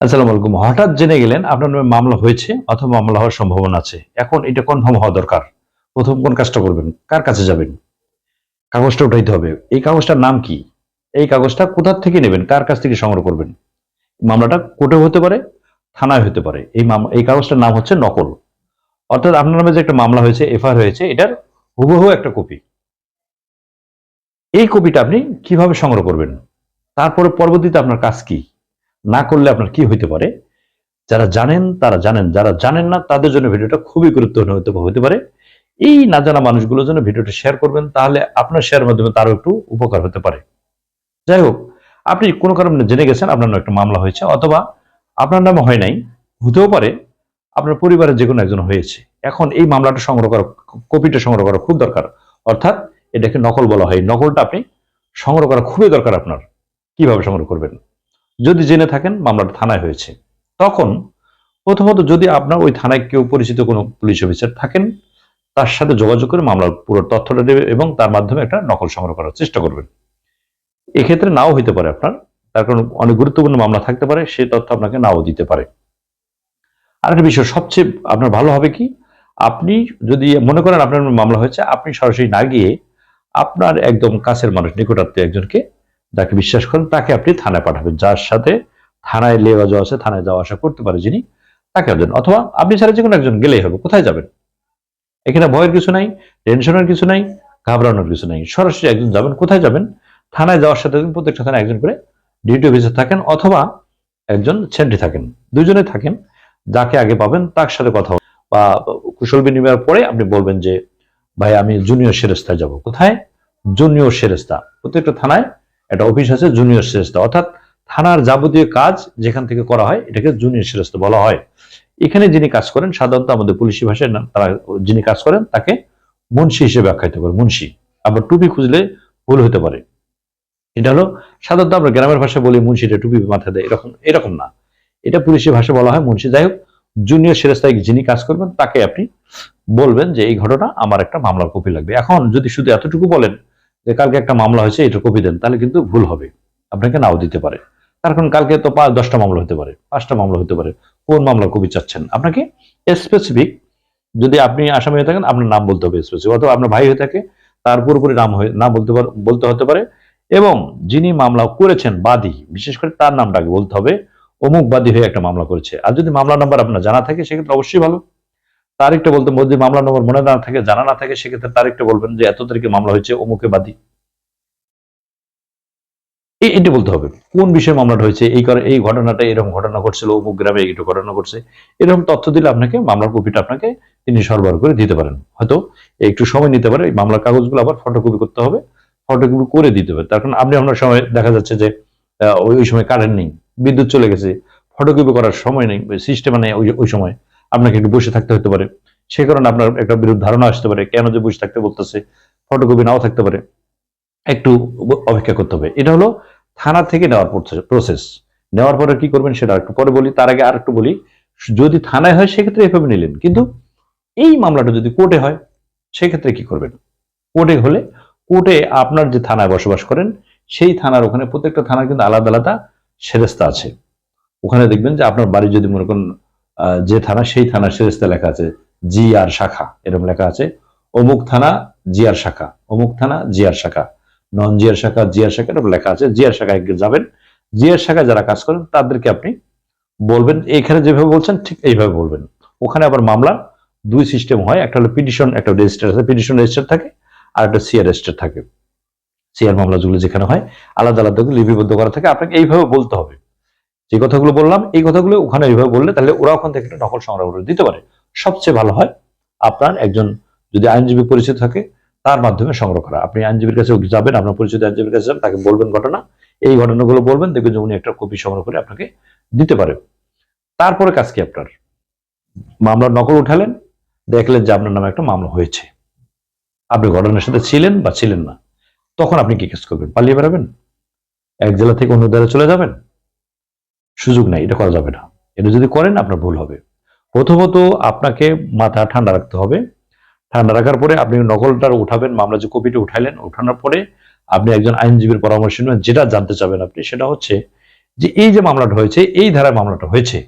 আসসালামু আলাইকুম। হঠাৎ জেনে গেলেন আপনার নামে মামলা হয়েছে অথবা মামলা হওয়ার সম্ভাবনা আছে। এখন এটা কনফার্ম হওয়া দরকার। প্রথম কোন কাজটা করবেন? কার কাছে যাবেন? কাগজটা উঠাইতে হবে। এই কাগজটার নাম কি? এই কাগজটা কোথার থেকে নেবেন? কার কাছ থেকে সংগ্রহ করবেন? মামলাটা কোর্টে হতে পারে, থানায় হতে পারে। এই মামলা এই কাগজটার নাম হচ্ছে নকল। অর্থাৎ আপনার নামে যে একটা মামলা হয়েছে, এফআইআর হয়েছে, এটার হুবহু একটা কপি। এই কপিটা আপনি কীভাবে সংগ্রহ করবেন? তারপরে পরবর্তীতে আপনার কাজ কি? না করলে আপনার কি হইতে পারে? যারা জানেন, তারা জানেন। যারা জানেন না, তাদের জন্য ভিডিওটা খুবই গুরুত্বপূর্ণ হতে হতে পারে। এই না জানা মানুষগুলোর জন্য ভিডিওটা শেয়ার করবেন, তাহলে আপনার শেয়ার মাধ্যমে তারও একটু উপকার হতে পারে। যাই হোক, আপনি কোনো কারণে জেনে গেছেন, আপনার একটা মামলা হয়েছে, অথবা আপনার নামে হয় নাই, হতেও পারে, আপনার পরিবারের যে কোনো একজন হয়েছে। এখন এই মামলাটা সংগ্রহ করা, কপিটা সংগ্রহ করা খুব দরকার। অর্থাৎ এটাকে নকল বলা হয়। নকলটা আপনি সংগ্রহ করা খুবই দরকার আপনার। কীভাবে সংগ্রহ করবেন? যদি জেনে থাকেন, মামলাটা থানায় হয়েছে। তখন প্রথমত যদি আপনার ওই থানায় কেউ পরিচিত কোনো পুলিশ অফিসার থাকেন, তার সাথে যোগাযোগ করে মামলার পুরো তথ্যটা দেবে এবং তার মাধ্যমে একটা নকল সংগ্রহ করার চেষ্টা করবেন। এক্ষেত্রে নাও হইতে পারে আপনার, তার কারণ অনেক গুরুত্বপূর্ণ মামলা থাকতে পারে সেই তথ্য আপনাকে নাও দিতে পারে। আরেকটা বিষয়, সবচেয়ে আপনার ভালো হবে কি, আপনি যদি মনে করেন আপনার মামলা হয়েছে, আপনি সরাসরি না গিয়ে আপনার একদম কাছের মানুষ, নিকটাত্মীয় একজনকে যাকে বিশ্বাস করেন, তাকে আপনি থানায় পাঠাবেন। যার সাথে থানায় লেওয়া যাওয়া আছে, থানায় যাওয়া আসা করতে পারে যিনি, তাকে দেন। অথবা আপনি ছাড়া যে কোনো একজন গেলেই হবে, কোথায় যাবেন? এখানে ভয়ের কিছু নাই, টেনশনের কিছু নাই, ঘাবড়ানোর কিছু নাই। সরাসরি একজন যাবেন, কোথায় যাবেন? থানায় যাওয়ার সাথে প্রত্যেকটা থানায় একজন করে ডিউটি অফিসার থাকেন অথবা একজন সেন্ট্রি থাকেন। দুজনে থাকেন, যাকে আগে পাবেন, তার সাথে কথা বা কুশল বিনিময়ের পরে আপনি বলবেন যে, ভাই, আমি জুনিয়র সেরেস্তায় যাব। কোথায়? জুনিয়র সেরেস্তা। প্রত্যেকটা থানায় একটা অফিস আছে, জুনিয়র সেরেস্তা। অর্থাৎ থানার যাবতীয় কাজ যেখান থেকে করা হয়, এটাকে জুনিয়র সেরেস্তা বলা হয়। এখানে যিনি কাজ করেন, সাধারণত আমাদের পুলিশি ভাষায় তারা যিনি কাজ করেন, তাকে মুন্সি হিসেবে আখ্যায়িত করে মুন্সি। আবার টুপি খুঁজলে ভুল হতে পারে। এটা হলো, সাধারণত আমরা গ্রামের ভাষায় বলি, মুন্সিটা টুপি মাথায় দেয়, এরকম এরকম না। এটা পুলিশি ভাষায় বলা হয়, মুন্সি। যাই হোক, জুনিয়র সেরেস্তায় যিনি কাজ করবেন, তাকে আপনি বলবেন যে, এই ঘটনা, আমার একটা মামলার কপি লাগবে। এখন যদি শুধু এতটুকু বলেন যে কালকে একটা মামলা হয়েছে, এটা কপি দেন, তাহলে কিন্তু ভুল হবে। আপনাকে নাও দিতে পারে। তার কারণ কালকে তো পাঁচ দশটা মামলা হতে পারে, পাঁচটা মামলা হতে পারে। কোন মামলা কপি চাচ্ছেন? আপনাকে স্পেসিফিক যদি আপনি আসামি হয়ে থাকেন, আপনার নাম বলতে হবে স্পেসিফিক অথবা আপনার ভাই হয়ে থাকে, তার পুরোপুরি নাম হয়ে না বলতে বলতে হতে পারে। এবং যিনি মামলা করেছেন বাদী, বিশেষ করে তার নামটাকে বলতে হবে, অমুক বাদী হয়ে একটা মামলা করেছে। আর যদি মামলা নাম্বার আপনার জানা থাকে, সেক্ষেত্রে অবশ্যই ভালো। তারিখটা বলতে যদি মামলা নম্বর মনে না থাকে, জানা না থাকে, সেক্ষেত্রে তারিখটা বলবেন যে এত তারিখে মামলা হয়েছে, অমুকে বাদী। এটি বলতে হবে, কোন বিষয়ে মামলাটা হয়েছে, এই করে এই ঘটনাটা, এরকম ঘটনা ঘটছিল, অমুক গ্রামে এইটা ঘটনা ঘটছে, এরকম তথ্য দিলে আপনাকে, মামলার কপিটা আপনাকে তিনি সরবরাহ করে দিতে পারেন। হয়তো একটু সময় নিতে পারে, এই মামলার কাগজগুলো আবার ফটোকপি করতে হবে ফটোকপি করে দিতে হবে। তার কারণ আপনি আপনার সময় দেখা যাচ্ছে যে ওই সময় কারেন্ট নেই, বিদ্যুৎ চলে গেছে ফটোকপি করার সময় নেই সিস্টেম নেই ওই ওই সময়। আপনাকে একটু বসে থাকতে হতে পারে। সে কারণে আপনার একটা বিরুদ্ধ ধারণা আসতে পারে, কেন যে বসে থাকতে বলতেছে ফটোকপি নাও থাকতে পারে। একটু অপেক্ষা করতে হবে। এটা হলো থানা থেকে নেওয়ার প্রসেস নেওয়ার পরে কি করবেন সেটা একটু পরে বলি, তার আগে আর একটু বলি। যদি থানায় হয়, সেক্ষেত্রে এভাবে নিলেন। কিন্তু এই মামলাটা যদি কোর্টে হয়, সেক্ষেত্রে কি করবেন? কোর্টে হলে কোর্টে আপনার যে থানায় বসবাস করেন, সেই থানার ওখানে প্রত্যেকটা থানার কিন্তু আলাদা আলাদা সেরেস্তা আছে। ওখানে দেখবেন যে আপনার বাড়ি যদি মনে করেন যে থানা, সেই থানার সেরেস্তা লেখা আছে জি আর শাখা। এরকম লেখা আছে। অমুক থানা জিয়ার শাখা। অমুক থানা জিয়ার শাখা। নন জিয়ার শাখা জিয়ার শাখা, এরকম লেখা আছে। জিয়ার শাখায় যাবেন। জিয়ার শাখায় যারা কাজ করেন, তাদেরকে আপনি বলবেন। এইখানে যেভাবে বলছেন, ঠিক এইভাবে বলবেন। ওখানে আবার মামলা, দুই সিস্টেম হয়। একটা হলো পিটিশন, একটা রেজিস্টার আছে। পিটিশন রেজিস্টার থাকে, আর একটা সিআর রেজিস্টার থাকে। সিআর মামলাগুলো যেখানে হয়, আলাদা আলাদা লিপিবদ্ধ করা থাকে। আপনাকে এইভাবে বলতে হবে। যে কথাগুলো বললাম, এই কথাগুলো ওখানে এইভাবে বললে তাহলে ওরা ওখান থেকে একটা নকল সংগ্রহ করে দিতে পারে। সবচেয়ে ভালো হয় আপনার একজন যদি আইনজীবী পরিচিত থাকে, তার মাধ্যমে সংগ্রহ করা। আপনি আইনজীবীর কাছে যাবেন, আপনার পরিচিত আইনজীবীর কাছে যাবেন, তাকে বলবেন ঘটনা, এই ঘটনাগুলো বলবেন, দেখবেন যে উনি একটা কপি সংগ্রহ করে আপনাকে দিতে পারে। তারপরে কাজ কি আপনার? মামলার নকল উঠালেন, দেখলেন যে আপনার নামে একটা মামলা হয়েছে। আপনি ঘটনার সাথে ছিলেন বা ছিলেন না। তখন আপনি কি কাজ করবেন? পালিয়ে বেড়াবেন? এক জেলা থেকে অন্য জেলায় চলে যাবেন? সুযোগ নাই, এটা করা যাবে না। এটা যদি করেন, আপনার ভুল হবে। প্রথমত আপনাকে মাথা ঠান্ডা রাখতে হবে। ঠান্ডা রাখার পরে আপনি নকলটা উঠাবেন, মামলা যে কপিটা উঠাইলেন, উঠানোর পরে আপনি একজন আইনজীবীর পরামর্শ নেবেন যেটা জানতে চাবেন আপনি, সেটা হচ্ছে যে এই যে মামলাটা হয়েছে, এই ধারায় মামলাটা হয়েছে,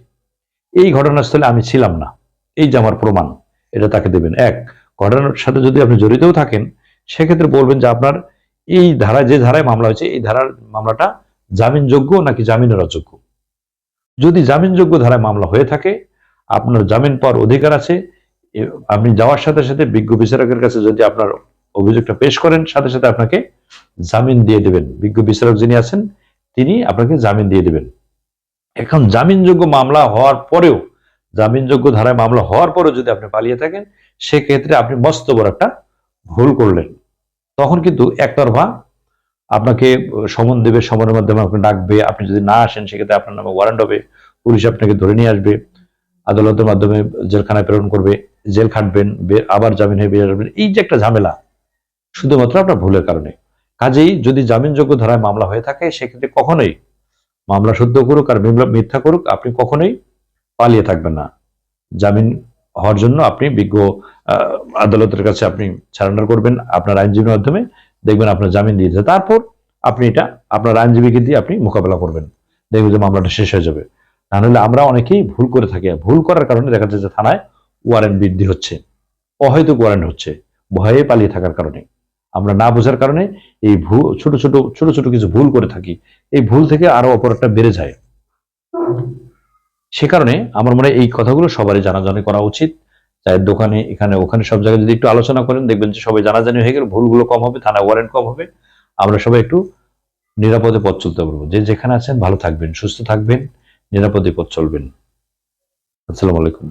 এই ঘটনাস্থলে আমি ছিলাম না। এই যে আমার প্রমাণ, এটা তাকে দেবেন। এক, ঘটনার সাথে যদি আপনি জড়িতও থাকেন, সেক্ষেত্রে বলবেন যে আপনার এই ধারায়, যে ধারায় মামলা হয়েছে, এই ধারার মামলাটা জামিনযোগ্য নাকি জামিনের অযোগ্য যদি জামিনযোগ্য ধারায় মামলা হয়ে থাকে, আপনার জামিন পাওয়ার অধিকার আছে আপনি যাওয়ার সাথে সাথে বিজ্ঞ বিচারকের কাছে যদি আপনার অভিযোগটা পেশ করেন, সাথে সাথে আপনাকে জামিন দিয়ে দেবেন। বিজ্ঞ বিচারক যিনি আছেন, তিনি আপনাকে জামিন দিয়ে দেবেন। এখন জামিনযোগ্য মামলা হওয়ার পরেও, জামিনযোগ্য ধারায় মামলা হওয়ার পরেও যদি আপনি পালিয়ে থাকেন, সেক্ষেত্রে আপনি মস্ত বড় একটা ভুল করলেন। তখন কিন্তু একতরফা আপনাকে সমন দেবে, সমনের মাধ্যমে আপনাকে ডাকবে। আপনি যদি না আসেন, সেক্ষেত্রে আপনার নামে ওয়ারেন্ট হবে। পুলিশ আপনাকে ধরে নিয়ে আসবে, আদালতের মাধ্যমে জেলখানায় প্রেরণ করবে, জেল খাটবেন আবার জামিন হয়ে বেরিয়ে এই যে একটা ঝামেলা, শুধুমাত্র আপনার ভুলের কারণে। কাজেই যদি জামিনযোগ্য ধারায় মামলা হয়ে থাকে, সেক্ষেত্রে কখনোই মামলা শুদ্ধ করুক আর মিথ্যা করুক, আপনি কখনোই পালিয়ে থাকবেন না। জামিন হওয়ার জন্য আপনি বিজ্ঞ আদালতের কাছে আপনি সারেন্ডার করবেন। আপনার আইনজীবীর মাধ্যমে দেখবেন আপনার জামিন দিয়ে দিতে তারপর আপনি এটা, আপনার আইনজীবীকে দিয়ে আপনি মোকাবেলা করবেন। দেখবেন যে মামলাটা শেষ হয়ে যাবে। নাহলে আমরা অনেকেই ভুল করে থাকি। ভুল করার কারণে দেখা যাচ্ছে যে থানায় ওয়ারেন্ট বৃদ্ধি হচ্ছে। অহৈতুক ওয়ারেন্ট হচ্ছে। ভয়ে পালিয়ে থাকার কারণে। আমরা না বোঝার কারণে এই ভুল ছোট ছোট ছোট ছোট কিছু ভুল করে থাকি। এই ভুল থেকে আরও অপরাধটা বেড়ে যায়। সে কারণে আমার মনে হয় এই কথাগুলো সবারই জানাজানি করা উচিত। চায়ের দোকানে, এখানে, ওখানে সব জায়গায় যদি একটু আলোচনা করেন, দেখবেন যে সবাই জানাজানি হয়ে গেল, ভুলগুলো কম হবে থানা ওয়ারেন্ট কম হবে। আমরা সবাই একটু নিরাপদে পথ চলতে পারব। যে যেখানে আছেন, ভালো থাকবেন, সুস্থ থাকবেন, নিরাপদে পথ চলবেন। আসসালামু আলাইকুম।